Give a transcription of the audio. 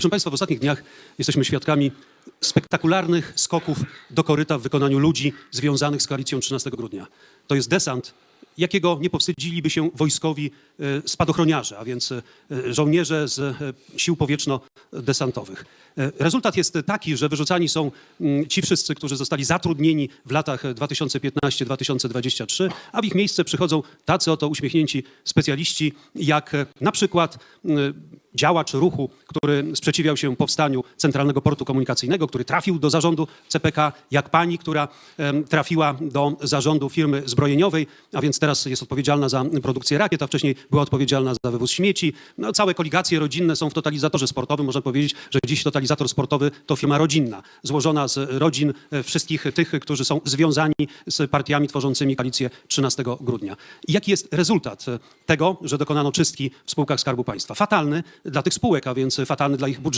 Proszę Państwa, w ostatnich dniach jesteśmy świadkami spektakularnych skoków do koryta w wykonaniu ludzi związanych z koalicją 13 grudnia. To jest desant, jakiego nie powstydziliby się wojskowi e, spadochroniarze, a więc e, żołnierze z e, sił powietrzno-desantowych. Rezultat jest taki, że wyrzucani są mm, ci wszyscy, którzy zostali zatrudnieni w latach 2015-2023, a w ich miejsce przychodzą tacy oto uśmiechnięci specjaliści, jak na przykład działacz ruchu, który sprzeciwiał się powstaniu Centralnego Portu Komunikacyjnego, który trafił do zarządu CPK, jak pani, która trafiła do zarządu firmy zbrojeniowej, a więc teraz jest odpowiedzialna za produkcję rakiet, a wcześniej była odpowiedzialna za wywóz śmieci. No, całe koligacje rodzinne są w totalizatorze sportowym. Można powiedzieć, że dziś totalizator sportowy to firma rodzinna, złożona z rodzin e, wszystkich tych, którzy są związani z partiami tworzącymi koalicję 13 grudnia. I jaki jest rezultat e, tego, że dokonano czystki w spółkach Skarbu Państwa? Fatalny dla tych spółek, a więc fatalny dla ich budżetu.